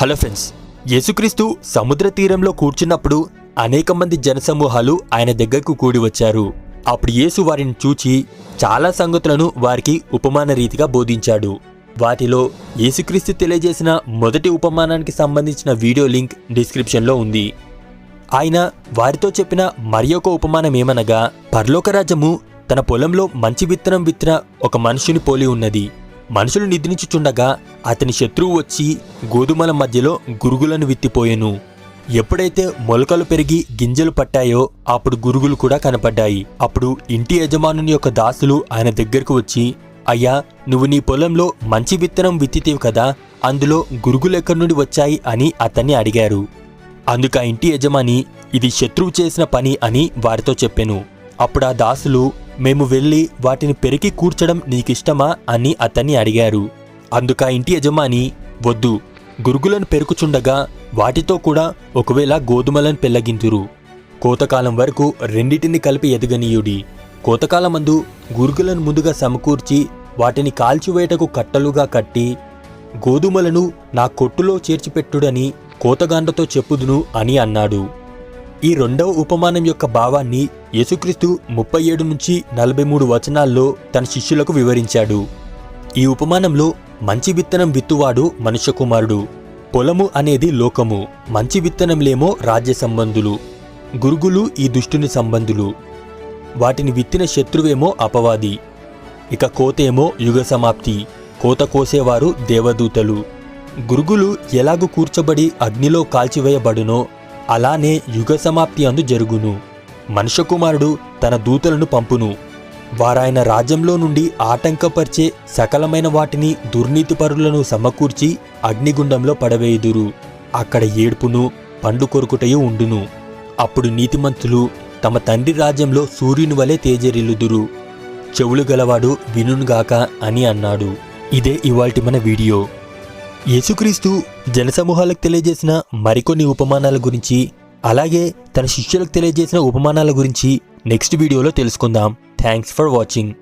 Hello friends యేసుక్రీస్తు సముద్ర తీరంలో కూర్చున్నప్పుడు అనేక మంది జనసమూహాలు ఆయన దగ్గరకు కూడి వచ్చారు. అప్పుడు యేసు వారిని చూచి చాలా సంగతులను వారికి ఉపమాన రీతిగా బోధించాడు. వాటిలో యేసుక్రీస్తు తెలియజేసిన మొదటి ఉపమానానికి సంబంధించిన వీడియో లింక్ డిస్క్రిప్షన్లో ఉంది. ఆయన వారితో చెప్పిన మరి ఒక ఉపమానం ఏమనగా పర్లోకరాజము తన పొలంలో మంచి విత్తనం విత్తిన ఒక మనుషుని పోలి ఉన్నది. మనుషులు నిద్రించుచుండగా అతని శత్రువు వచ్చి గోధుమల మధ్యలో గురుగులను విత్తిపోయెను. ఎప్పుడైతే మొలకలు పెరిగి గింజలు పట్టాయో అప్పుడు గురుగులు కూడా కనపడ్డాయి. అప్పుడు ఇంటి యజమానుని యొక్క దాసులు ఆయన దగ్గరకు వచ్చి అయ్యా నువ్వు నీ పొలంలో మంచి విత్తనం విత్తితేవు కదా అందులో గురుగులు ఎక్కడి నుండి వచ్చాయి? అని అతన్ని అడిగారు. అందుకు ఆ ఇంటి యజమాని ఇది శత్రువు చేసిన పని అని వారితో చెప్పెను. అప్పుడు ఆ దాసులు మేము వెళ్ళి వాటిని పెరికి కూర్చడం నీకిష్టమా అని అతన్ని అడిగారు. అందుక ఆ ఇంటి యజమాని వద్దు గురుగులను పెరుకుచుండగా వాటితో కూడా ఒకవేళ గోధుమలను పెళ్ళగింతురు కోతకాలం వరకు రెండిటిని కలిపి ఎదగనీయుడి. కోతకాలమందు గురుగులను ముందుగా సమకూర్చి వాటిని కాల్చివేటకు కట్టలుగా కట్టి గోధుమలను నా కొట్టులో చేర్చిపెట్టుడని కోతగాండతో చెప్పుదును అని అన్నాడు. ఈ రెండవ ఉపమానం యొక్క భావాన్ని యేసుక్రీస్తు ముప్పై ఏడు నుంచి నలభై మూడు వచనాల్లో తన శిష్యులకు వివరించాడు. ఈ ఉపమానంలో మంచి విత్తనం విత్తువాడు మనుష్యకుమారుడు. పొలము అనేది లోకము మంచి విత్తనంలేమో రాజ్య సంబంధులు గురుగులు ఈ దుష్టుని సంబంధులు. వాటిని విత్తిన శత్రువేమో అపవాది ఇక కోతేమో యుగ సమాప్తి కోత కోసేవారు దేవదూతలు. గురుగులు ఎలాగు కూర్చబడి అగ్నిలో కాల్చివేయబడునో అలానే యుగ సమాప్తి అందు జరుగును. మనుషకుమారుడు తన దూతలను పంపును. వారాయన రాజ్యంలో నుండి ఆటంకపరిచే సకలమైన వాటిని దుర్నీతిపరులను సమకూర్చి అగ్నిగుండంలో పడవేయుదురు. అక్కడ ఏడ్పును పండు కొరుకుటయు ఉండును. అప్పుడు నీతిమంతులు తమ తండ్రి రాజ్యంలో సూర్యుని వలె తేజరిల్లుదురు. చెవులు గలవాడు వినుగాక అని అన్నాడు. ఇదే ఇవాల్టి మన వీడియో. యేసుక్రీస్తు జనసమూహాలకు తెలియజేసిన మరికొన్ని ఉపమానాల గురించి అలాగే తన శిష్యులకు తెలియజేసిన ఉపమానాల గురించి నెక్స్ట్ వీడియోలో తెలుసుకుందాం. Thanks for watching.